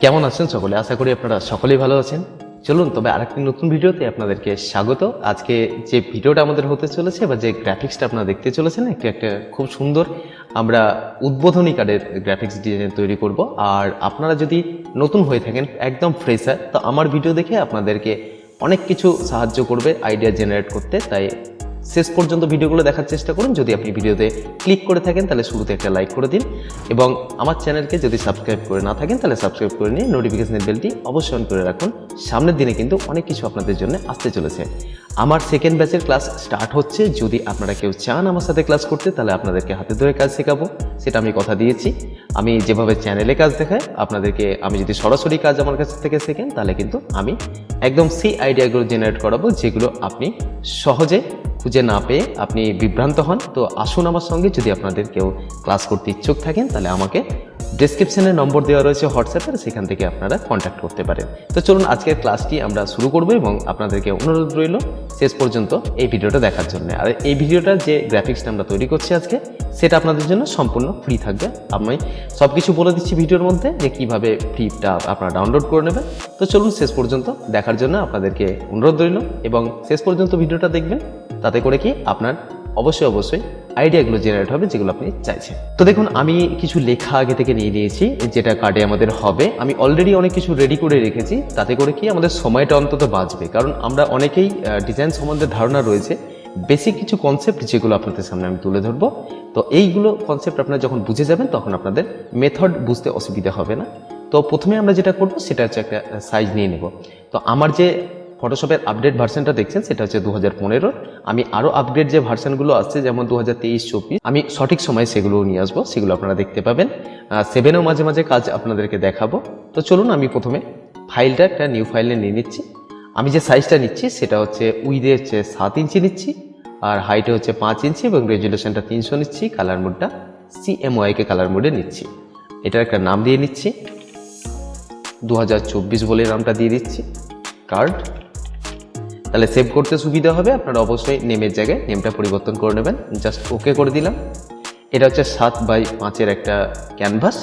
কেমন আছেন সকলে? আশা করি আপনারা সকলেই ভালো আছেন। চলুন, তবে আরেকটি নতুন ভিডিওতে আপনাদেরকে স্বাগত। আজকে যে ভিডিওটা আমাদের হতে চলেছে বা যে গ্রাফিক্সটা আপনারা দেখতে চলেছেন, একটি একটা খুব সুন্দর আমরা উদ্বোধনী কার্ডের গ্রাফিক্স ডিজাইন তৈরি করব। আর আপনারা যদি নতুন হয়ে থাকেন, একদম ফ্রেশার তো আমার ভিডিও দেখে আপনাদেরকে অনেক কিছু সাহায্য করবে আইডিয়া জেনারেট করতে। তাই শেষ পর্যন্ত ভিডিওগুলো দেখার চেষ্টা করুন। যদি আপনি ভিডিওতে ক্লিক করে থাকেন, তাহলে শুরুতে একটা লাইক করে দিন এবং আমার চ্যানেলকে যদি সাবস্ক্রাইব করে না থাকেন, তাহলে সাবস্ক্রাইব করে নিয়ে নোটিফিকেশনের বেলটি অবশ্যই অন করে রাখুন। সামনের দিনে কিন্তু অনেক কিছু আপনাদের জন্য আসতে চলেছে। আমার সেকেন্ড ব্যাচের ক্লাস স্টার্ট হচ্ছে। যদি আপনারা কেউ চান আমার সাথে ক্লাস করতে, তাহলে আপনাদেরকে হাতে ধরে কাজ শেখাবো। সেটা আমি কথা দিয়েছি। আমি যেভাবে চ্যানেলে কাজ দেখাই, আপনাদেরকে আমি যদি সরাসরি কাজ আমার কাছ থেকে শেখেন, তাহলে কিন্তু আমি একদম সেই আইডিয়াগুলো জেনারেট করাবো, যেগুলো আপনি সহজে খুঁজে না পেয়ে আপনি বিভ্রান্ত হন, তো আসুন আমার সঙ্গে। যদি আপনাদের কেউ ক্লাস করতে ইচ্ছুক থাকেন, তাহলে আমাকে ডেসক্রিপশনে নম্বর দেওয়া রয়েছে হোয়াটসঅ্যাপের সেখান থেকে আপনারা কন্ট্যাক্ট করতে পারেন। তো চলুন, আজকের ক্লাসটি আমরা শুরু করব এবং আপনাদেরকে অনুরোধ রইল শেষ পর্যন্ত এই ভিডিওটা দেখার জন্য। আর এই ভিডিওটার যে গ্রাফিক্সটা আমরা তৈরি করছি আজকে, সেটা আপনাদের জন্য সম্পূর্ণ ফ্রি থাকবে। আমি সব কিছু বলে দিচ্ছি ভিডিওর মধ্যে যে কীভাবে ফ্রিটা আপনারা ডাউনলোড করে নেবেন। তো চলুন, শেষ পর্যন্ত দেখার জন্য আপনাদেরকে অনুরোধ রইল এবং শেষ পর্যন্ত ভিডিওটা দেখবেন। তাতে করে কি আপনার অবশ্যই অবশ্যই আইডিয়াগুলো জেনারেট হবে যেগুলো আপনি চাইছেন। তো দেখুন, আমি কিছু লেখা আগে থেকে নিয়ে নিয়েছি, যেটা কার্ডে আমাদের হবে। আমি অলরেডি অনেক কিছু রেডি করে রেখেছি, তাতে করে কি আমাদের সময়টা অন্তত বাঁচবে। কারণ আমরা অনেকেই ডিজাইন সম্বন্ধে ধারণা রয়েছে বেসিক কিছু কনসেপ্ট যেগুলো আপনাদের সামনে আমি তুলে ধরবো। তো এইগুলো কনসেপ্ট আপনারা যখন বুঝে যাবেন, তখন আপনাদের মেথড বুঝতে অসুবিধা হবে না। তো প্রথমে আমরা যেটা করব, সেটা হচ্ছে একটা সাইজ নিয়ে নেব। তো আমার যে ফটোশপের আপডেট ভার্সনটা দেখছেন? সেটা হচ্ছে দু হাজার পনেরো আমি আরও আপডেট যে ভার্সনগুলো আসছে, যেমন দু হাজার তেইশ চব্বিশ, আমি সঠিক সময় সেগুলো নিয়ে আসব। সেগুলো আপনারা দেখতে পাবেন। সেভেনেও মাঝে মাঝে কাজ আপনাদেরকে দেখাবো। তো চলুন আমি প্রথমে ফাইলটা একটা নিউ ফাইলে নিয়ে নিচ্ছি। আমি যে সাইজটা নিচ্ছি, সেটা হচ্ছে উইদে হচ্ছে সাত ইঞ্চি নিচ্ছি, আর হাইটে হচ্ছে পাঁচ ইঞ্চি এবং রেজুলেশনটা তিনশো নিচ্ছি। কালার মোডটা সিএমওয়াইকে কালার মোডে নিচ্ছি। এটার একটা নাম দিয়ে নিচ্ছি। দু হাজার চব্বিশ বলে নামটা দিয়ে দিচ্ছি। কার্ড তাহলে সেভ করতে সুবিধা হবে, আপনারা অবশ্যই নেমের জায়গায় নেমটা পরিবর্তন করে নেবেন। জাস্ট ওকে করে দিলাম। এটা হচ্ছে সাত বাই পাঁচের একটা ক্যানভাস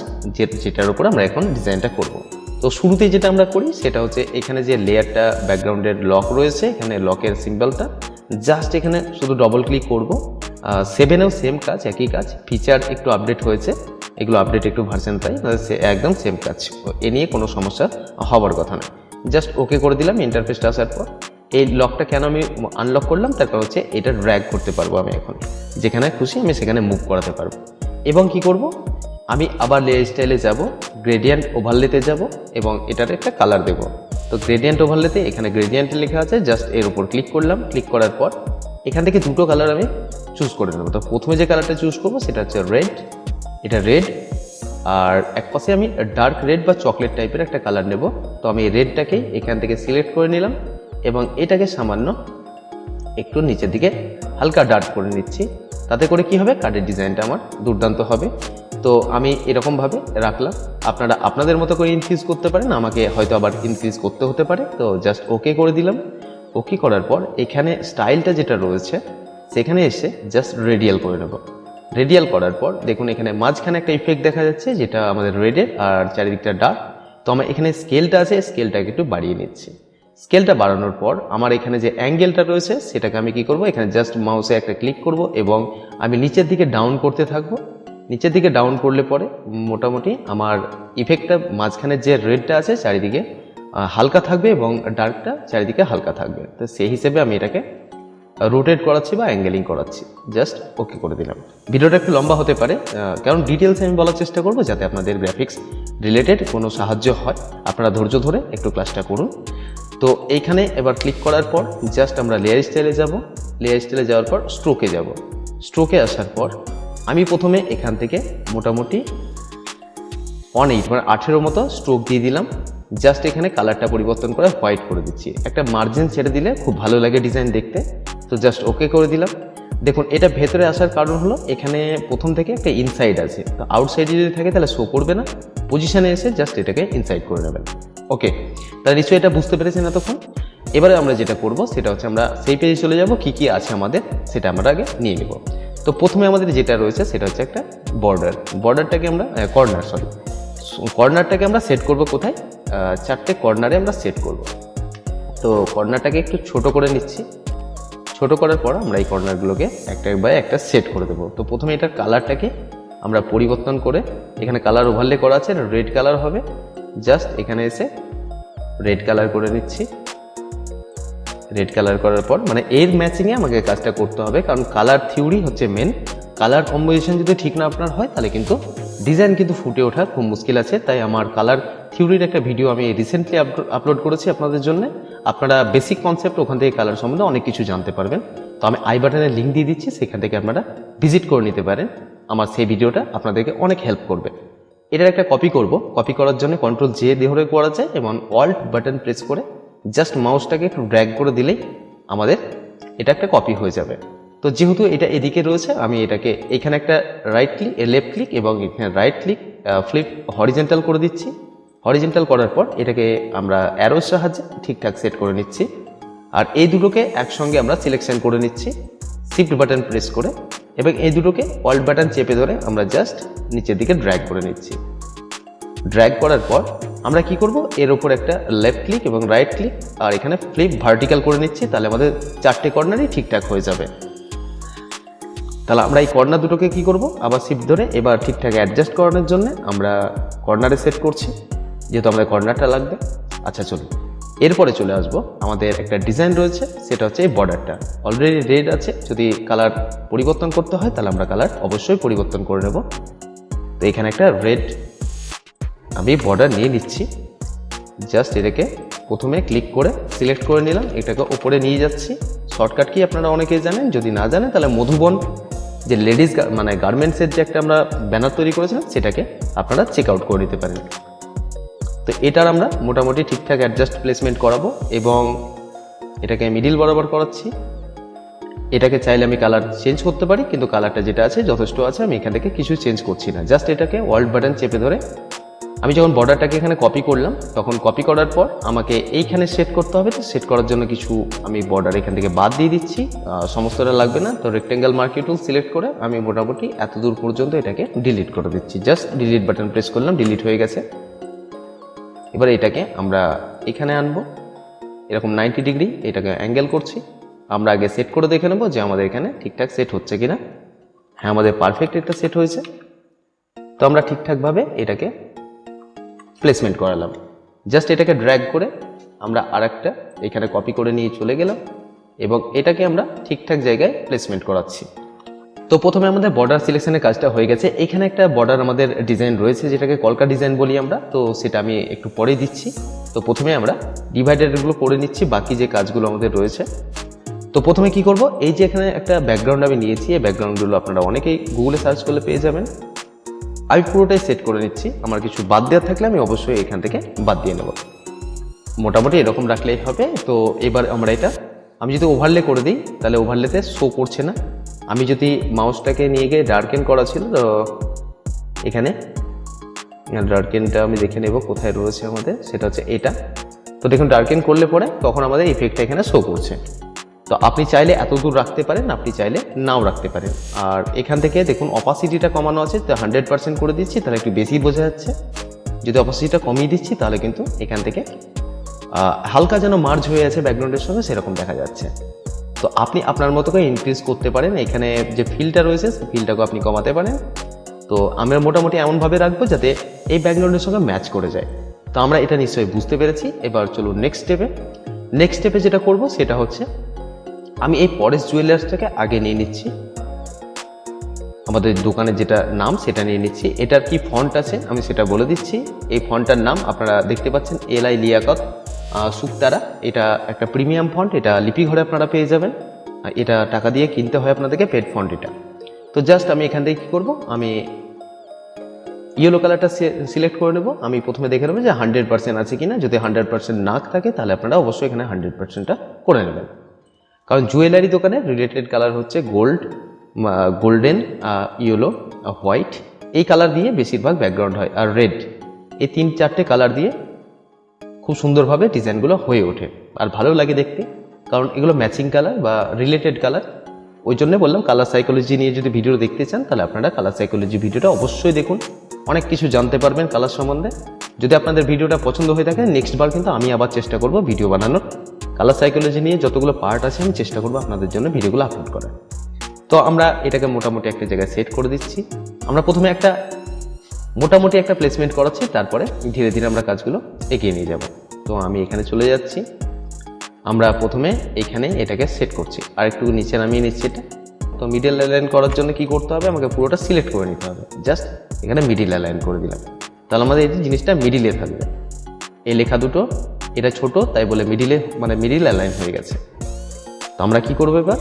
যেটার উপর আমরা এখন ডিজাইনটা করব। তো শুরুতেই যেটা আমরা করি, সেটা হচ্ছে এখানে যে লেয়ারটা ব্যাকগ্রাউন্ডের লক রয়েছে, এখানে লকের সিম্বলটা জাস্ট এখানে শুধু ডবল ক্লিক করব। সেভেনেও সেম কাজ, একই কাজ। ফিচার একটু আপডেট হয়েছে, এগুলো আপডেট একটু ভার্সন তাই একদম সেম কাজ। এ নিয়ে কোনো সমস্যা হওয়ার কথা না জাস্ট ওকে করে দিলাম ইন্টারফেসটা আসার পর। এই লকটা কেন আমি আনলক করলাম? তার কারণ হচ্ছে এটা ড্র্যাগ করতে পারব আমি এখন। যেখানে খুশি আমি সেখানে মুভ করাতে পারব। এবং কি করব? আমি আবার লেয়ার স্টাইলে যাব গ্রেডিয়েন্ট ওভারলেতে যাব এবং এটার একটা কালার দেব। তো গ্রেডিয়েন্ট ওভারলেতে এখানে গ্রেডিয়েন্ট লেখা আছে জাস্ট এর উপর ক্লিক করলাম। ক্লিক করার পর এখান থেকে দুটো কালার আমি চুজ করে নেব। তো প্রথমে যে কালারটা চুজ করব সেটা হচ্ছে রেড এটা রেড আর এক পাশে আমি ডার্ক রেড বা চকলেট টাইপের একটা কালার নেব। তো আমি রেডটাকেই এখান থেকে সিলেক্ট করে নিলাম। এবং এটাকে সামান্য একটু নিচের দিকে হালকা ডার্ক করে নিচ্ছি। তাতে করে কি হবে? কার্ডের ডিজাইনটা আমার দুর্দান্ত হবে। তো আমি এরকমভাবে রাখলাম। আপনারা আপনাদের মতো করে ইনক্রিজ করতে পারেন। আমাকে হয়তো আবার ইনক্রিজ করতে হতে পারে। তো জাস্ট ওকে করে দিলাম। ওকে করার পর এখানে স্টাইলটা যেটা রয়েছে, সেখানে এসে জাস্ট রেডিয়াল করে নেব। রেডিয়াল করার পর দেখুন এখানে মাঝখানে একটা ইফেক্ট দেখা যাচ্ছে, যেটা আমাদের রেডের আর চারিদিকটা ডার্ক তো আমার এখানে স্কেলটা আছে স্কেলটাকে একটু বাড়িয়ে নিচ্ছি। স্কেলটা বাড়ানোর পর আমার এখানে যে অ্যাঙ্গেলটা রয়েছে, সেটাকে আমি কি করব? এখানে জাস্ট মাউসে একটা ক্লিক করব এবং আমি নিচের দিকে ডাউন করতে থাকব। নিচের দিকে ডাউন করলে পরে মোটামুটি আমার ইফেক্টটা মাঝখানে যে রেডটা আছে চারিদিকে হালকা থাকবে এবং ডার্কটা চারিদিকে হালকা থাকবে। তো সেই হিসেবে আমি এটাকে রোটেট করাচ্ছি বা অ্যাঙ্গেলিং করাচ্ছি। জাস্ট ওকে করে দিলাম। ভিডিওটা একটু লম্বা হতে পারে কারণ ডিটেলসে আমি বলার চেষ্টা করব যাতে আপনাদের গ্রাফিক্স রিলেটেড কোনো সাহায্য হয়। আপনারা ধৈর্য ধরে একটু ক্লাসটা করুন। তো এইখানে এবার ক্লিক করার পর জাস্ট আমরা লেয়ার স্টাইলে যাব। লেয়ার স্টাইলে যাওয়ার পর স্ট্রোকে যাব। স্ট্রোকে আসার পর আমি প্রথমে এখান থেকে মোটামুটি অন এইট মানে আঠেরো মতো স্ট্রোক দিয়ে দিলাম। জাস্ট এখানে কালারটা পরিবর্তন করে হোয়াইট করে দিচ্ছি। একটা মার্জিন ছেড়ে দিলে খুব ভালো লাগে ডিজাইন দেখতে। তো জাস্ট ওকে করে দিলাম। দেখুন, এটা ভেতরে আসার কারণ হলো এখানে প্রথম থেকে একটা ইনসাইড আছে। তো আউটসাইডে যদি থাকে তাহলে শো করবে না। পজিশনে এসে জাস্ট এটাকে ইনসাইড করে নেবেন। ওকে তাহলে নিশ্চয়ই এটা বুঝতে পেরেছেন এতক্ষণ? এবারে আমরা যেটা করব, সেটা হচ্ছে আমরা সেই পেজে চলে যাব, কি কি আছে আমাদের, সেটা আমরা আগে নিয়ে নেব। তো প্রথমে আমাদের যেটা রয়েছে, সেটা হচ্ছে একটা বর্ডার বর্ডারটাকে আমরা কর্নার সরি কর্নারটাকে আমরা সেট করব কোথায়? চারটে কর্নারে আমরা সেট করব। তো কর্নারটাকে একটু ছোট করে নিচ্ছি। ছোট করার পর আমরা এই কর্নারগুলোকে একটা বাই একটা সেট করে দেবো। তো প্রথমে এটার কালারটাকে আমরা পরিবর্তন করে, এখানে কালার ওভারলে করা আছে রেড কালার হবে। জাস্ট এখানে এসে রেড কালার করে নিচ্ছি। রেড কালার করার পর মানে এর ম্যাচিংয়ে আমাকে কাজটা করতে হবে, কারণ কালার থিওরি হচ্ছে মেন কালার কম্বিনেশন যদি ঠিক না আপনার হয়, তাহলে কিন্তু ডিজাইন কিন্তু ফুটে ওঠা খুব মুশকিল আছে। তাই আমার কালার থিওরির একটা ভিডিও আমি রিসেন্টলি আপলোড করেছি আপনাদের জন্য। আপনারা বেসিক কনসেপ্ট ওখান থেকে কালার সম্বন্ধে অনেক কিছু জানতে পারবেন। তো আমি আই বাটনের লিঙ্ক দিয়ে দিচ্ছি, সেখান থেকে আপনারা ভিজিট করে নিতে পারেন। আমার সেই ভিডিওটা আপনাদেরকে অনেক হেল্প করবে। এটার একটা কপি করব। কপি করার জন্য কন্ট্রোল জে ধরে করা যায় এবং অল্ট বাটন প্রেস করে জাস্ট মাউসটাকে একটু ড্র্যাগ করে দিলেই আমাদের এটা একটা কপি হয়ে যাবে। তো যেহেতু এটা এদিকে রয়েছে, আমি এটাকে এখানে একটা রাইট ক্লিক লেফট ক্লিক এবং এখানে রাইট ক্লিক ফ্লিপ হরিজেন্টাল করে দিচ্ছি। হরিজেন্টাল করার পর এটাকে আমরা অ্যারোর সাহায্যে ঠিকঠাক সেট করে নিচ্ছি। আর এই দুটোকে একসঙ্গে আমরা সিলেকশন করে নিচ্ছি। শিফট বাটন প্রেস করে এবং এই দুটোকে অল্ট বাটন চেপে ধরে আমরা জাস্ট নিচের দিকে ড্র্যাগ করে নিচ্ছি। ড্র্যাগ করার পর আমরা কি করব? এর উপর একটা লেফট ক্লিক এবং রাইট ক্লিক আর এখানে ফ্লিপ ভার্টিক্যাল করে নিচ্ছি, তাহলে আমাদের চারটে কর্নারই ঠিকঠাক হয়ে যাবে। তাহলে আমরা এই কর্নার দুটোকে কি করব? আবার শিফট ধরে এবার ঠিকঠাক অ্যাডজাস্ট করানোর জন্য আমরা কর্নারে সেট করছি, যেহেতু আমাদের কর্নারটা লাগবে। আচ্ছা চলুন। এরপরে চলে আসব। আমাদের একটা ডিজাইন রয়েছে, সেটা হচ্ছে এই বর্ডারটা অলরেডি রেড আছে, যদি কালার পরিবর্তন করতে হয়, তাহলে আমরা কালার অবশ্যই পরিবর্তন করে নেব। তো এখানে একটা রেড আমি বর্ডার নিয়ে নিচ্ছি। জাস্ট এটাকে প্রথমে ক্লিক করে সিলেক্ট করে নিলাম, এটাকে ওপরে নিয়ে যাচ্ছি। শর্টকাট কি আপনারা অনেকেই জানেন, যদি না জানেন, তাহলে মধুবন যে লেডিস মানে গার্মেন্টসের যে একটা আমরা ব্যানার তৈরি করেছিলাম, সেটাকে আপনারা চেক আউট করে নিতে পারেন। তো এটার আমরা মোটামুটি ঠিকঠাক অ্যাডজাস্ট প্লেসমেন্ট করাবো এবং এটাকে মিডিল বরাবর করাচ্ছি। এটাকে চাইলে আমি কালার চেঞ্জ করতে পারি, কিন্তু কালারটা যেটা আছে, যথেষ্ট আছে, আমি এখান থেকে কিছু চেঞ্জ করছি না। জাস্ট এটাকে ওয়ার্ল্ড বাটন চেপে ধরে আমি যখন বর্ডারটাকে এখানে কপি করলাম, তখন কপি করার পর আমাকে এইখানে সেট করতে হবে। তো সেট করার জন্য কিছু আমি বর্ডার এখান থেকে বাদ দিয়ে দিচ্ছি। সমস্তটা লাগবে না। তো রেক্টেঙ্গেল মার্কি টুল সিলেক্ট করে আমি মোটামুটি এত দূর পর্যন্ত এটাকে ডিলিট করে দিচ্ছি। জাস্ট ডিলিট বাটন প্রেস করলাম ডিলিট হয়ে গেছে। এবার এটাকে আমরা এখানে আনব। এরকম নাইনটি ডিগ্রি এটাকে অ্যাঙ্গেল করছি। আমরা আগে সেট করে দেখে নেব যে আমাদের এখানে ঠিকঠাক সেট হচ্ছে কিনা। হ্যাঁ আমাদের পারফেক্ট একটা সেট হয়েছে। তো আমরা ঠিকঠাকভাবে এটাকে প্লেসমেন্ট করালাম। জাস্ট এটাকে ড্র্যাগ করে আমরা আরেকটা এখানে কপি করে নিয়ে চলে গেলাম এবং এটাকে আমরা ঠিকঠাক জায়গায় প্লেসমেন্ট করাচ্ছি। তো প্রথমে আমাদের বর্ডার সিলেকশনের কাজটা হয়ে গেছে। এখানে একটা বর্ডার আমাদের ডিজাইন রয়েছে, যেটাকে কলকা ডিজাইন বলি আমরা। তো সেটা আমি একটু পরে দিচ্ছি। তো প্রথমে আমরা ডিভাইডারগুলো করে নিচ্ছি, বাকি যে কাজগুলো আমাদের রয়েছে। তো প্রথমে কি করব? এই যে এখানে একটা ব্যাকগ্রাউন্ড আমি নিয়েছি, এই ব্যাকগ্রাউন্ডগুলো আপনারা অনেকেই গুগলে সার্চ করলে পেয়ে যাবেন। আমি পুরোটাই সেট করে নিচ্ছি। আমার কিছু বাদ দেওয়ার থাকলে আমি অবশ্যই এখান থেকে বাদ দিয়ে নেব। মোটামুটি এরকম রাখলেই হবে। তো এবার আমরা এটা আমি যদি ওভারলে করে দিই, তাহলে ওভারলেতে শো করছে না। আমি যদি মাউসটাকে নিয়ে গিয়ে ডার্কেন করা ছিল, তো এখানে ডার্কেনটা আমি দেখে নেব কোথায় রয়েছে আমাদের, সেটা হচ্ছে এটা। তো দেখুন ডার্কেন করলে পরে তখন আমাদের ইফেক্টটা এখানে শো করছে। তো আপনি চাইলে এত দূর রাখতে পারেন, আপনি চাইলে নাও রাখতে পারেন। আর এখান থেকে দেখুন অপাসিটিটা কমানো আছে, তো হান্ড্রেড পার্সেন্ট করে দিচ্ছি, তাহলে একটু বেশি বোঝা যাচ্ছে। যদি অপাসিটিটা কমিয়ে দিচ্ছি, তাহলে কিন্তু এখান থেকে হালকা যেন মার্জ হয়ে আছে ব্যাকগ্রাউন্ডের সঙ্গে সেরকম দেখা যাচ্ছে। তো আপনি আপনার মতো করে ইনক্রিজ করতে পারেন। এখানে যে ফিলটা রয়েছে, সেই ফিলটাকে আপনি কমাতে পারেন। তো আমরা মোটামুটি এমনভাবে রাখব যাতে এই ব্যাকগ্রাউন্ডের সঙ্গে ম্যাচ করে যায়। তো আমরা এটা নিশ্চয়ই বুঝতে পেরেছি। এবার চলুন নেক্সট স্টেপে নেক্সট স্টেপে যেটা করব, সেটা হচ্ছে আমি এই পরেশ জুয়েলার্সটাকে আগে নিয়ে নিচ্ছি। আমাদের দোকানের যেটা নাম, সেটা নিয়ে নিচ্ছি। এটার কি ফন্ট আছে, আমি সেটা বলে দিচ্ছি। এই ফন্টটার নাম আপনারা দেখতে পাচ্ছেন এলআই লিয়াকত সুক্তারা এটা একটা প্রিমিয়াম ফন্ট এটা লিপি ঘরে আপনারা পেয়ে যাবেন। এটা টাকা দিয়ে কিনতে হয় আপনাদেরকে পেড ফন্ট এটা। তো জাস্ট আমি এখান থেকে কী করব? আমি ইয়েলো কালারটা সিলেক্ট করে নেব। আমি প্রথমে দেখে নেব যে হান্ড্রেড পার্সেন্ট আছে কিনা। যদি হান্ড্রেড পার্সেন্ট না থাকে, তাহলে আপনারা অবশ্যই এখানে হান্ড্রেড পার্সেন্টটা করে নেবেন। কারণ জুয়েলারি দোকানে রিলেটেড কালার হচ্ছে গোল্ড গোল্ডেন ইয়েলো হোয়াইট এই কালার দিয়ে বেশিরভাগ ব্যাকগ্রাউন্ড হয়। আর রেড এই তিন চারটে কালার দিয়ে খুব সুন্দরভাবে ডিজাইনগুলো হয়ে ওঠে। আর ভালো লাগে দেখতে, কারণ এগুলো ম্যাচিং কালার বা রিলেটেড কালার ওই জন্য বললাম কালার সাইকোলজি নিয়ে যদি ভিডিও দেখতে চান, তাহলে আপনারা কালার সাইকোলজি ভিডিওটা অবশ্যই দেখুন। অনেক কিছু জানতে পারবেন কালার সম্বন্ধে। যদি আপনাদের ভিডিওটা পছন্দ হয়ে থাকে নেক্সট বার কিন্তু আমি আবার চেষ্টা করব ভিডিও বানানোর। কালার সাইকোলজি নিয়ে যতগুলো পার্ট আছে, আমি চেষ্টা করব আপনাদের জন্য ভিডিওগুলো আপলোড করার। তো আমরা এটাকে মোটামুটি একটা জায়গায় সেট করে দিচ্ছি। আমরা প্রথমে একটা মোটামুটি একটা প্লেসমেন্ট করাচ্ছি, তারপরে ধীরে ধীরে আমরা কাজগুলো এগিয়ে নিয়ে যাব। তো আমি এখানে চলে যাচ্ছি। আমরা প্রথমে এখানে এটাকে সেট করছি। আর একটু নিচে নামিয়ে নিচ্ছি এটা। তো মিডিল অ্যালাইন করার জন্য কি করতে হবে? আমাকে পুরোটা সিলেক্ট করে নিতে হবে। জাস্ট এখানে মিডিল অ্যালাইন করে দিলাম। তাহলে আমাদের এই জিনিসটা মিডিলে থাকবে। এই লেখা দুটো, এটা ছোট, তাই বলে মিডিলে মানে মিডিল অ্যালাইন হয়ে গেছে। তো আমরা কি করব এবার?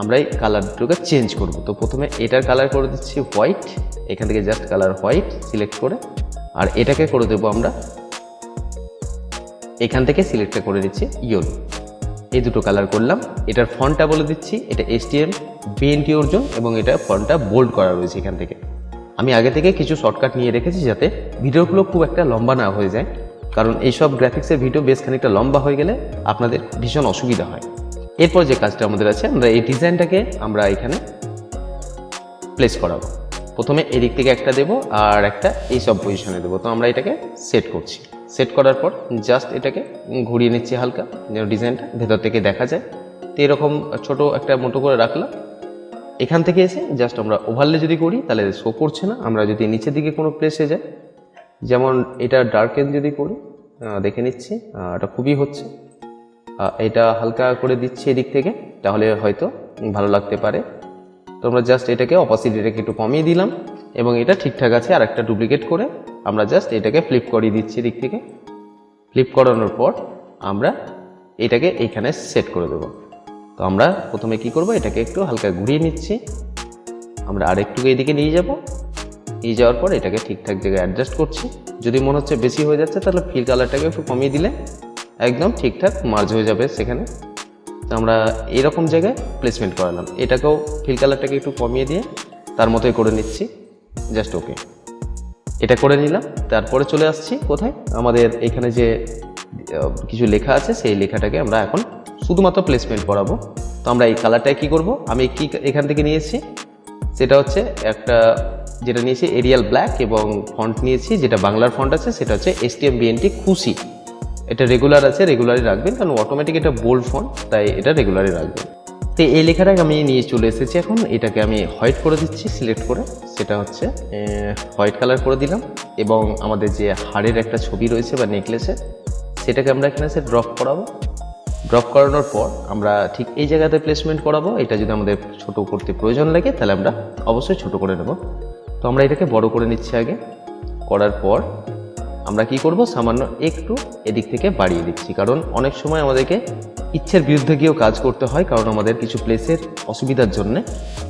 আমরা এই কালার দুটোকে চেঞ্জ করব। তো প্রথমে এটার কালার করে দিচ্ছি হোয়াইট এখান থেকে জাস্ট কালার হোয়াইট সিলেক্ট করে, আর এটাকে করে দেবো আমরা, এখান থেকে সিলেক্টটা করে দিচ্ছি ইয়েলো এই দুটো কালার করলাম, এটার ফন্টটা বলে দিচ্ছি, এটা এসটিএম বিএনটি অর্জুন এবং এটা ফন্টটা বোল্ড করা রয়েছে এখান থেকে। আমি আগে থেকে কিছু শর্টকাট নিয়ে রেখেছি যাতে ভিডিওগুলো খুব একটা লম্বা না হয়ে যায়, কারণ এইসব গ্রাফিক্সের ভিডিও বেশ খানিকটা লম্বা হয়ে গেলে আপনাদের ভীষণ অসুবিধা হয়। এরপর যে কাজটা আমাদের আছে, আমরা এই ডিজাইনটাকে আমরা এখানে প্লেস করাবো। প্রথমে এদিক থেকে একটা দেবো আর একটা এই সব পজিশনে দেবো। তো আমরা এটাকে সেট করছি। সেট করার পর জাস্ট এটাকে ঘুরিয়ে নিচ্ছি হালকা, যেন ডিজাইনটা ভেতর থেকে দেখা যায়। তো এরকম ছোট একটা মোটো করে রাখলাম। এখান থেকে এসে জাস্ট আমরা ওভারলে যদি করি, তাহলে শো করছে না। আমরা যদি নিচের দিকে কোনো প্লেসে যাই, যেমন এটা ডার্কেন যদি করি দেখে নিচ্ছি এটা খুবই হচ্ছে। এটা হালকা করে দিচ্ছি এদিক থেকে, তাহলে হয়তো ভালো লাগতে পারে। তো আমরা জাস্ট এটাকে অপোসিটিটাকে একটু কমিয়ে দিলাম এবং এটা ঠিকঠাক আছে আর একটা ডুপ্লিকেট করে আমরা জাস্ট এটাকে ফ্লিপ করিয়ে দিচ্ছি এদিক থেকে। ফ্লিপ করানোর পর আমরা এটাকে এইখানে সেট করে দেবো। তো আমরা প্রথমে কি করব? এটাকে একটু হালকা ঘুরিয়ে নিচ্ছি। আমরা আরেকটু এদিকে নিয়ে যাব। নিয়ে যাওয়ার পর এটাকে ঠিকঠাক জায়গায় অ্যাডজাস্ট করছি। যদি মনে হচ্ছে বেশি হয়ে যাচ্ছে তাহলে ফিল কালারটাকে একটু কমিয়ে দিলে একদম ঠিকঠাক মার্জ হয়ে যাবে সেখানে। তো আমরা এরকম জায়গায় প্লেসমেন্ট করালাম এটাকেও ফিল কালারটাকে একটু কমিয়ে দিয়ে তার মতোই করে নিচ্ছি। জাস্ট ওকে এটা করে নিলাম। তারপরে চলে আসছি কোথায়? আমাদের এখানে যে কিছু লেখা আছে, সেই লেখাটাকে আমরা এখন শুধুমাত্র প্লেসমেন্ট করাবো তো আমরা এই কালারটায় কী করব? আমি কি এখান থেকে নিয়েছি? সেটা হচ্ছে একটা, যেটা নিয়েছি এরিয়াল ব্ল্যাক এবং ফন্ট নিয়েছি, যেটা বাংলার ফন্ট আছে, সেটা হচ্ছে এস টি এম বিএনটি খুশি এটা রেগুলার আছে রেগুলারই রাখবেন, কারণ অটোমেটিক এটা বোল্ড ফোন তাই এটা রেগুলারই রাখবেন। তো এই লেখাটাকে আমি নিয়ে চলে এসেছি এখন, এটাকে আমি হোয়াইট করে দিচ্ছি সিলেক্ট করে। সেটা হচ্ছে হোয়াইট কালার করে দিলাম, এবং আমাদের যে হাড়ের একটা ছবি রয়েছে বা নেকলেসে সেটাকে আমরা এখানে সে ড্রপ করাবো। ড্রপ করানোর পর আমরা ঠিক এই জায়গাতে প্লেসমেন্ট করাবো। এটা যদি আমাদের ছোট করতে প্রয়োজন লাগে, তাহলে আমরা অবশ্যই ছোট করে নেব। তো আমরা এটাকে বড় করে নিচ্ছি আগে। করার পর আমরা কি করব? সামান্য একটু এদিক থেকে বাড়িয়ে দিচ্ছি। কারণ অনেক সময় আমাদেরকে ইচ্ছের বিরুদ্ধে গিয়েও কাজ করতে হয়, কারণ আমাদের কিছু প্লেসের অসুবিধার জন্যে।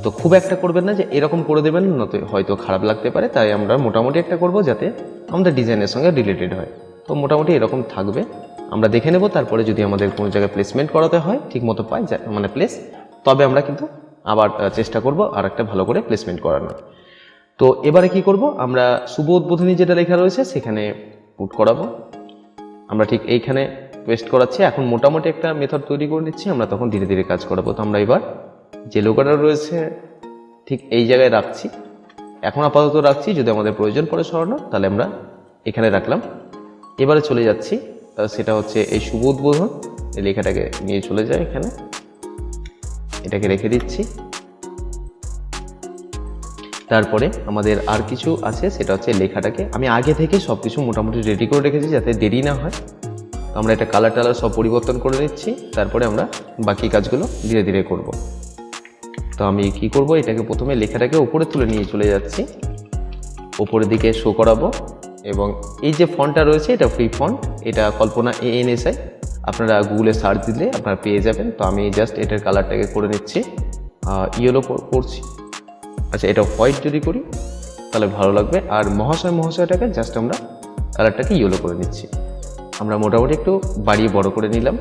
তো খুব একটা করবেন না যে এরকম করে দেবেন, নয়তো হয়তো খারাপ লাগতে পারে। তাই আমরা মোটামুটি একটা করব যাতে আমাদের ডিজাইনের সঙ্গে রিলেটেড হয়। তো মোটামুটি এরকম থাকবে। আমরা দেখে নেব, তারপরে যদি আমাদের কোনো জায়গায় প্লেসমেন্ট করাতে হয় ঠিক মতো পাই মানে প্লেস তবে আমরা কিন্তু আবার চেষ্টা করব আর একটা ভালো করে প্লেসমেন্ট করানোর। তো এবারে কি করব? আমরা শুভ উদ্বোধনী যেটা লেখা রয়েছে সেখানে পুট করাবো। আমরা ঠিক এইখানে পেস্ট করাচ্ছি। এখন মোটামুটি একটা মেথড তৈরি করে নিচ্ছি। আমরা তখন ধীরে ধীরে কাজ করাবো। তো আমরা এবার যে লোগোটা রয়েছে ঠিক এই জায়গায় রাখছি। এখন আপাতত রাখছি। যদি আমাদের প্রয়োজন পড়ে সরানো, তাহলে আমরা এখানে রাখলাম। এবারে চলে যাচ্ছি। সেটা হচ্ছে এই শুভ উদ্বোধন। এই লেখাটাকে নিয়ে চলে যায় এখানে। এটাকে রেখে দিচ্ছি। তারপরে আমাদের আর কিছু আছে, সেটা হচ্ছে লেখাটাকে। আমি আগে থেকে সব কিছু মোটামুটি রেডি করে রেখেছি যাতে দেরি না হয়। তো আমরা এটা কালার টালার সব পরিবর্তন করে নিচ্ছি, তারপরে আমরা বাকি কাজগুলো ধীরে ধীরে করব। তো আমি কি করব, এটাকে প্রথমে লেখাটাকে উপরে তুলে নিয়ে চলে যাচ্ছি। ওপরের দিকে শো করাবো এবং এই যে ফন্টটা রয়েছে, এটা ফ্রি ফন্ট এটা কল্পনা এ এন এএনএসআই। আপনারা গুগলে সার্চ দিলে আপনারা পেয়ে যাবেন। তো আমি জাস্ট এটার কালারটাকে করে নিচ্ছি। ইয়েলো করছি। আচ্ছা এটা হোয়াইট যদি করি, তাহলে ভালো লাগবে। আর মহাশয় মহাশয়টাকে জাস্ট আমরা কালারটাকে ইয়েলো করে নিচ্ছি। আমরা মোটামুটি একটু বাড়িয়ে বড় করে নিলাম।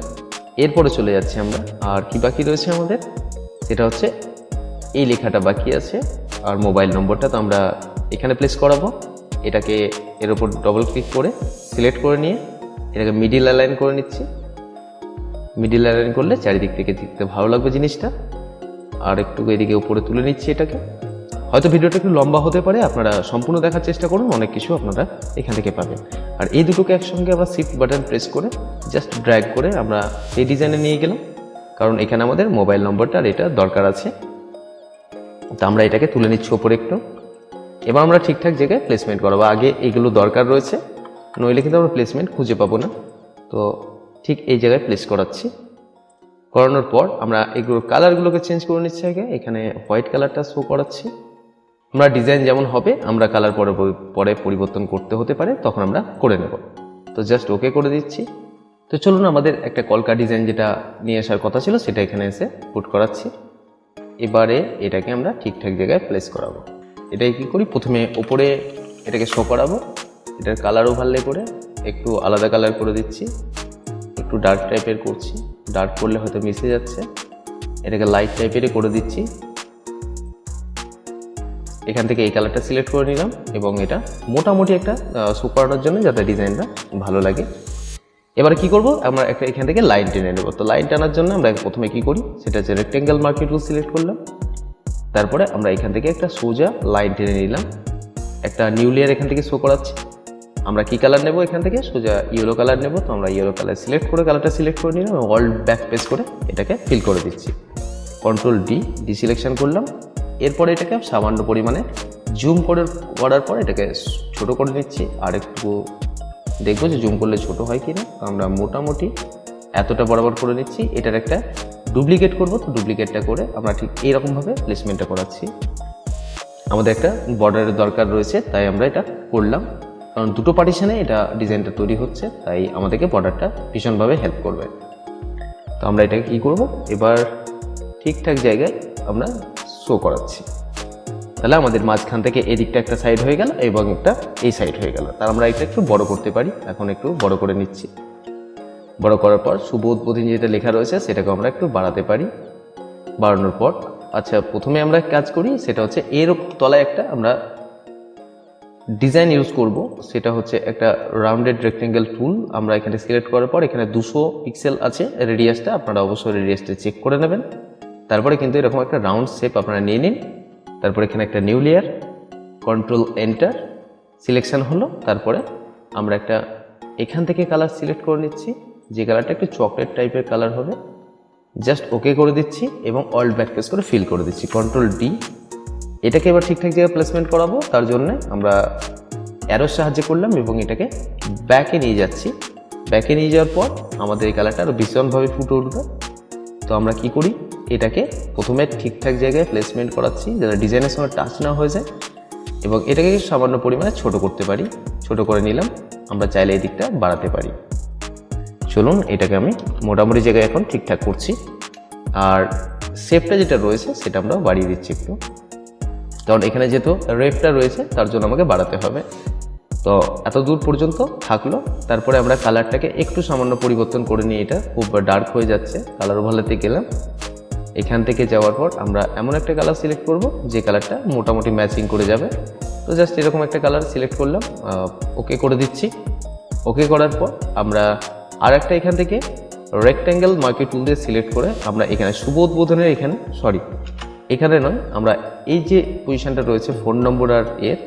এরপরে চলে যাচ্ছি আমরা। আর কি বাকি রয়েছে আমাদের? সেটা হচ্ছে এই লেখাটা বাকি আছে। আর মোবাইল নম্বরটা তো আমরা এখানে প্লেস করাবো। এটাকে এর ওপর ডবল ক্লিক করে সিলেক্ট করে নিয়ে এটাকে মিডিল অ্যালাইন করে নিচ্ছি। মিডিল অ্যালাইন করলে চারিদিক থেকে দেখতে ভালো লাগবে জিনিসটা। আর একটু এদিকে উপরে তুলে নিচ্ছি এটাকে। হয়তো ভিডিওটা একটু লম্বা হতে পারে, আপনারা সম্পূর্ণ দেখার চেষ্টা করুন, অনেক কিছু আপনারা এখান থেকে পাবেন। আর এই দুটোকে একসঙ্গে আমরা শিফট বাটন প্রেস করে জাস্ট ড্র্যাগ করে আমরা এই ডিজাইনে নিয়ে গেলাম। কারণ এখানে আমাদের মোবাইল নম্বরটা আর এটা দরকার আছে। তো আমরা এটাকে তুলে নিচ্ছি ওপরে একটু। এবার আমরা ঠিকঠাক জায়গায় প্লেসমেন্ট করাবো। আগে এগুলো দরকার রয়েছে, নইলে কিন্তু আমরা প্লেসমেন্ট খুঁজে পাবো না। তো ঠিক এই জায়গায় প্লেস করাচ্ছি। করানোর পর আমরা এগুলোর কালারগুলোকে চেঞ্জ করে নিচ্ছি আগে। এখানে হোয়াইট কালারটা শো করাচ্ছি। আমরা ডিজাইন যেমন হবে, আমরা কালার পরে পরে পরিবর্তন করতে হতে পারে, তখন আমরা করে নেব। তো জাস্ট ওকে করে দিচ্ছি। তো চলুন আমাদের একটা কলকা ডিজাইন যেটা নিয়ে আসার কথা ছিল, সেটা এখানে এসে পুট করাচ্ছি। এবারে এটাকে আমরা ঠিকঠাক জায়গায় প্লেস করাবো। এটাই কী করি? প্রথমে ওপরে এটাকে শো করাবো। এটার কালার ওভারলে করে একটু আলাদা কালার করে দিচ্ছি। একটু ডার্ক টাইপের করছি। ডার্ক করলে হয়তো মিশে যাচ্ছে। এটাকে লাইট টাইপেরই করে দিচ্ছি। এখান থেকে এই কালারটা সিলেক্ট করে নিলাম এবং এটা মোটামুটি একটা শো করানোর জন্য যাতে ডিজাইনটা ভালো লাগে। এবার কি করব? আমরা একটা এখান থেকে লাইন টেনে নেব। তো লাইন টানার জন্য আমরা প্রথমে কি করি? সেটা হচ্ছে রেক্টেঙ্গেল মার্কেট টুল সিলেক্ট করলাম। তারপরে আমরা এখান থেকে একটা সোজা লাইন টেনে নিলাম। একটা নিউ লেয়ার এখান থেকে শো করাচ্ছি। আমরা কি কালার নেব এখান থেকে? সোজা ইয়েলো কালার নেব। তো আমরা ইয়েলো কালার সিলেক্ট করে কালারটা সিলেক্ট করে নিলাম এবং ব্যাক পেস করে এটাকে ফিল করে দিচ্ছি। কন্ট্রোল ডি ডি সিলেকশন করলাম। এরপরে এটাকে সামান্য পরিমাণে জুম করে, করার পর এটাকে ছোট করে নিচ্ছি। আর একটু দেখব যে জুম করলে ছোট হয় কি না আমরা মোটামুটি এতটা বরাবর করে নিচ্ছি। এটার একটা ডুপ্লিকেট করব। তো ডুপ্লিকেটটা করে আমরা ঠিক এইরকমভাবে প্লেসমেন্টটা করাচ্ছি। আমাদের একটা বর্ডারের দরকার রয়েছে, তাই আমরা এটা করলাম। কারণ দুটো পার্টিশনে এটা ডিজাইনটা তৈরি হচ্ছে, তাই আমাদেরকে বর্ডারটা ভীষণভাবে হেল্প করবে। তো আমরা এটাকে কী করব? এবার ঠিকঠাক জায়গায় আমরা শো করাচ্ছি। তাহলে আমাদের মাঝখান থেকে এদিকটা একটা সাইড হয়ে গেল এবং একটা এই সাইড হয়ে গেল। তার আমরা এটা একটু বড় করতে পারি। এখন একটু বড় করে নিচ্ছি। বড় করার পর শুভ যেটা লেখা রয়েছে সেটাকে আমরা একটু বাড়াতে পারি। বাড়ানোর পর আচ্ছা প্রথমে আমরা কাজ করি, সেটা হচ্ছে এর তলায় একটা আমরা ডিজাইন ইউজ করব। সেটা হচ্ছে একটা রাউন্ডেড রেক্টেঙ্গেল টুল আমরা এখানে সিলেক্ট করার পর এখানে দুশো পিক্সেল আছে। রেডিয়াসটা আপনারা অবশ্যই রেডিয়াসটা চেক করে নেবেন। তারপরে কিন্তু এরকম একটা রাউন্ড শেপ আপনারা নিয়ে নিন। তারপর এখানে একটা new layer control enter selection হলো। তারপরে আমরা একটা এখান থেকে কালার সিলেক্ট করে নিচ্ছি। যে কালারটা একটু চকলেট টাইপের কালার হবে। জাস্ট ওকে করে দিচ্ছি এবং অল্ড ব্যাক প্রেস করে ফিল করে দিচ্ছি। কন্ট্রোল ডি এটাকে এবার ঠিকঠাক জায়গায় প্লেসমেন্ট করাবো। তার জন্য আমরা অ্যারোর সাহায্যে করলাম এবং এটাকে ব্যাকে নিয়ে যাচ্ছি। ব্যাকে নিয়ে যাওয়ার পর আমাদের এই কালারটা আরও ভীষণভাবে ফুটে উঠবে। তো আমরা কি করি? এটাকে প্রথমে ঠিকঠাক জায়গায় প্লেসমেন্ট করাচ্ছি যাতে ডিজাইনের সঙ্গে টাচ না হয়ে যায় এবং এটাকে সামান্য পরিমাণে ছোট করতে পারি। ছোট করে নিলাম, আমরা চাইলে এই দিকটা বাড়াতে পারি। চলুন এটাকে আমি মোটামুটি জায়গায় এখন ঠিকঠাক করছি। আর শেপটা যেটা রয়েছে সেটা আমরা বাড়িয়ে দিচ্ছি একটু। কারণ এখানে যেহেতু রেপটা রয়েছে, তার জন্য আমাকে বাড়াতে হবে। তো এত দূর পর্যন্ত থাকল। তারপরে আমরা কালারটাকে একটু সামান্য পরিবর্তন করে নিয়ে এটা খুব ডার্ক হয়ে যাচ্ছে কালার ভালোতে গেলাম। এখান থেকে যাওয়ার পর আমরা এমন একটা কালার সিলেক্ট করব, যে কালারটা মোটামুটি ম্যাচিং করে যাবে। তো জাস্ট এরকম একটা কালার সিলেক্ট করলাম ওকে করে দিচ্ছি। ওকে করার পর আমরা আর একটা এখান থেকে রেক্ট্যাঙ্গেল মার্কেট টুল দিয়ে সিলেক্ট করে আমরা এখানে শুভ উদ্বোধনের এখানে সরি এখানে নয়, আমরা এই যে পজিশনটা রয়েছে ফোন নম্বর আর এর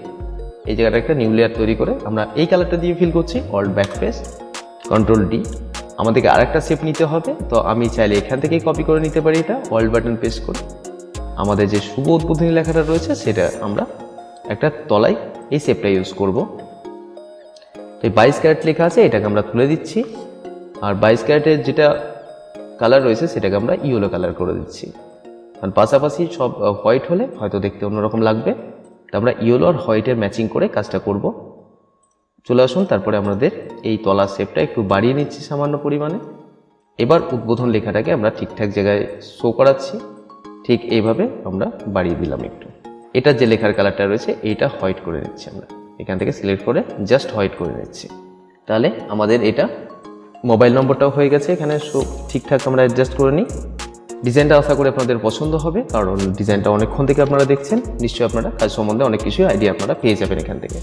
এই জায়গাটা একটা নিউ লেয়ার তৈরি করে আমরা এই কালারটা দিয়ে ফিল করছি alt backspace control D আমাদেরকে আরেকটা শেপ নিতে হবে, তো আমি চাইলে এখান থেকেই কপি করে নিতে পারি এটা অল বাটন প্রেস করে। আমাদের যে শুভ উদ্বোধনী লেখাটা রয়েছে, সেটা আমরা একটা তলায় এই শেপটা ইউজ করব। তো এই বাইশ ক্যারেট লেখা আছে, এটাকে আমরা তুলে দিচ্ছি। আর বাইশ ক্যারেটের যেটা কালার রয়েছে, সেটাকে আমরা ইয়েলো কালার করে দিচ্ছি। আর পাশাপাশি সব হোয়াইট হলে হয়তো দেখতে অন্যরকম লাগবে। তো আমরা ইয়েলো আর হোয়াইটের ম্যাচিং করে কাজটা করব। চলে আসুন, তারপরে আমাদের এই তলা শেপটা একটু বাড়িয়ে নিচ্ছি সামান্য পরিমাণে। এবার উদ্বোধন লেখাটাকে আমরা ঠিকঠাক জায়গায় শো করাচ্ছি। ঠিক এইভাবে আমরা বাড়িয়ে দিলাম একটু। এটা যে লেখার কালারটা রয়েছে, এইটা হোয়াইট করে নিচ্ছি আমরা। এখান থেকে সিলেক্ট করে জাস্ট হোয়াইট করে নিচ্ছি। তাহলে আমাদের এটা মোবাইল নম্বরটাও হয়ে গেছে এখানে সব ঠিকঠাক আমরা অ্যাডজাস্ট করে নিই। ডিজাইনটা আশা করি আপনাদের পছন্দ হবে, কারণ ডিজাইনটা অনেকক্ষণ থেকে আপনারা দেখছেন। নিশ্চয়ই আপনারা কাজ সম্বন্ধে অনেক কিছুই আইডিয়া আপনারা পেয়ে যাবেন এখান থেকে।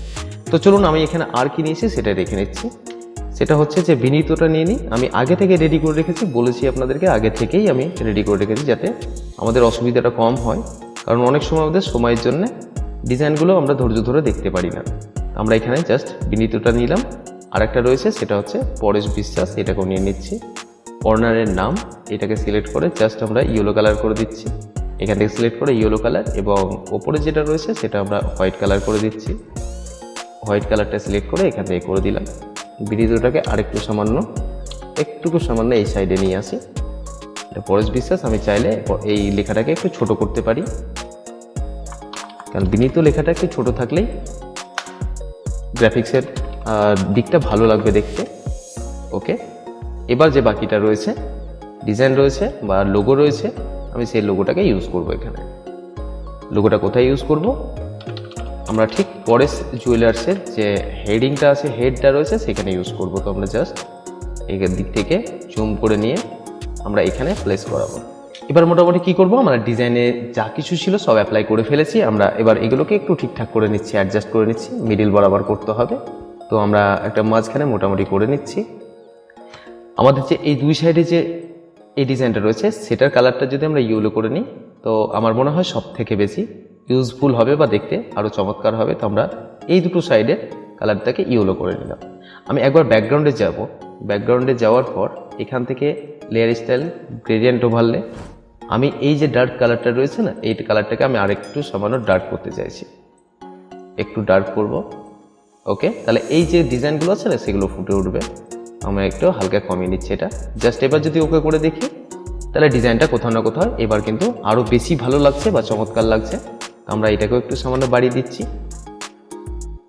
তো চলুন, আমি এখানে আর কি নিয়েছি সেটা রেখে নিচ্ছি। সেটা হচ্ছে যে বিনীতটা নিয়ে নিই। আমি আগে থেকে রেডি করে রেখেছি, বলেছি আপনাদেরকে, আগে থেকেই আমি রেডি করে রেখেছি যাতে আমাদের অসুবিধাটা কম হয়। কারণ অনেক সময় আমাদের সময়ের জন্য ডিজাইনগুলো আমরা ধৈর্য ধরে দেখতে পারি না। আমরা এখানে জাস্ট বিনীতটা নিলাম। আর একটা রয়েছে, সেটা হচ্ছে পরেশ বিশ্বাস, এটাকেও নিয়ে নিচ্ছি। কর্নারের নাম, এটাকে সিলেক্ট করে জাস্ট আমরা ইয়েলো কালার করে দিচ্ছি। এখান থেকে সিলেক্ট করে ইয়েলো কালার এবং ওপরে যেটা রয়েছে সেটা আমরা হোয়াইট কালার করে দিচ্ছি। হোয়াইট কালারটা সিলেক্ট করে এখান থেকে করে দিলাম। বিনীতটাকে আরেকটু সামান্য, একটুকু সামান্য এই সাইডে নিয়ে আসি। এটা পরেশ বিশ্বাস, আমি চাইলে এই লেখাটাকে একটু ছোট করতে পারি। কারণ বিনীত লেখাটা একটু ছোট থাকলেই গ্রাফিক্সের দিকটা ভালো লাগবে দেখতে। ওকে এবার যে বাকিটা রয়েছে ডিজাইন রয়েছে বা লোগো রয়েছে, আমি সেই লোগোটাকে ইউজ করব এখানে। লোগোটা কোথায় ইউজ করব? আমরা ঠিক পরেশ জুয়েলার্সের যে হেডিংটা আছে হেডটা রয়েছে, সেখানে ইউজ করব তো আমরা জাস্ট এই দিক থেকে জুম করে নিয়ে আমরা এখানে প্লেস করাবো। এবার মোটামুটি কি করব? আমরা ডিজাইনে যা কিছু ছিল সব অ্যাপ্লাই করে ফেলেছি। আমরা এবার এগুলোকে একটু ঠিকঠাক করে নিচ্ছি অ্যাডজাস্ট করে নিচ্ছি মিডিল বরাবর করতে হবে। তো আমরা একটা মাঝখানে মোটামুটি করে নিচ্ছি। আমাদের যে এই দুই সাইডে যে এই ডিজাইনটা রয়েছে, সেটার কালারটা যদি আমরা ইউলো করে নিই, তো আমার মনে হয় সব থেকে বেশি ইউজফুল হবে বা দেখতে আরও চমৎকার হবে। তো আমরা এই দুটো সাইডের কালারটাকে ইউলো করে নিলাম। আমি একবার ব্যাকগ্রাউন্ডে যাব। ব্যাকগ্রাউন্ডে যাওয়ার পর এখান থেকে লেয়ার স্টাইল গ্রেডিয়েন্ট ওভারলে আমি এই যে ডার্ক কালারটা রয়েছে না, এই কালারটাকে আমি আরেকটু সামান্য ডার্ক করতে চাইছি। একটু ডার্ক করব। ওকে তাহলে এই যে ডিজাইনগুলো আছে না, সেগুলো ফুটে উঠবে। আমরা একটু হালকা কমিয়ে নিচ্ছি এটা। জাস্ট এবার যদি ওকে করে দেখি, তাহলে ডিজাইনটা কোথাও না কোথাও এবার কিন্তু আরও বেশি ভালো লাগছে বা চমৎকার লাগছে। আমরা এটাকেও একটু সামান্য বাড়িয়ে দিচ্ছি।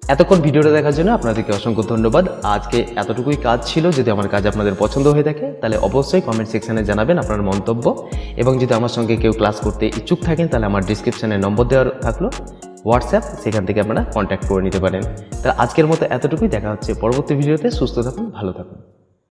এতক্ষণ ভিডিওটা দেখার জন্য আপনাদেরকে অসংখ্য ধন্যবাদ। আজকে এতটুকুই কাজ ছিল। যদি আমার কাজ আপনাদের পছন্দ হয়ে থাকে, তাহলে অবশ্যই কমেন্ট সেকশনে জানাবেন আপনার মন্তব্য। এবং যদি আমার সঙ্গে কেউ ক্লাস করতে ইচ্ছুক থাকেন, তাহলে আমার ডিসক্রিপশনে নম্বর দেওয়া থাকল। হোয়াটসঅ্যাপ, সেখান থেকে আপনারা কন্ট্যাক্ট করে নিতে পারেন। তাহলে আজকের মতো এতটুকুই। দেখা হচ্ছে পরবর্তী ভিডিওতে। সুস্থ থাকুন, ভালো থাকুন।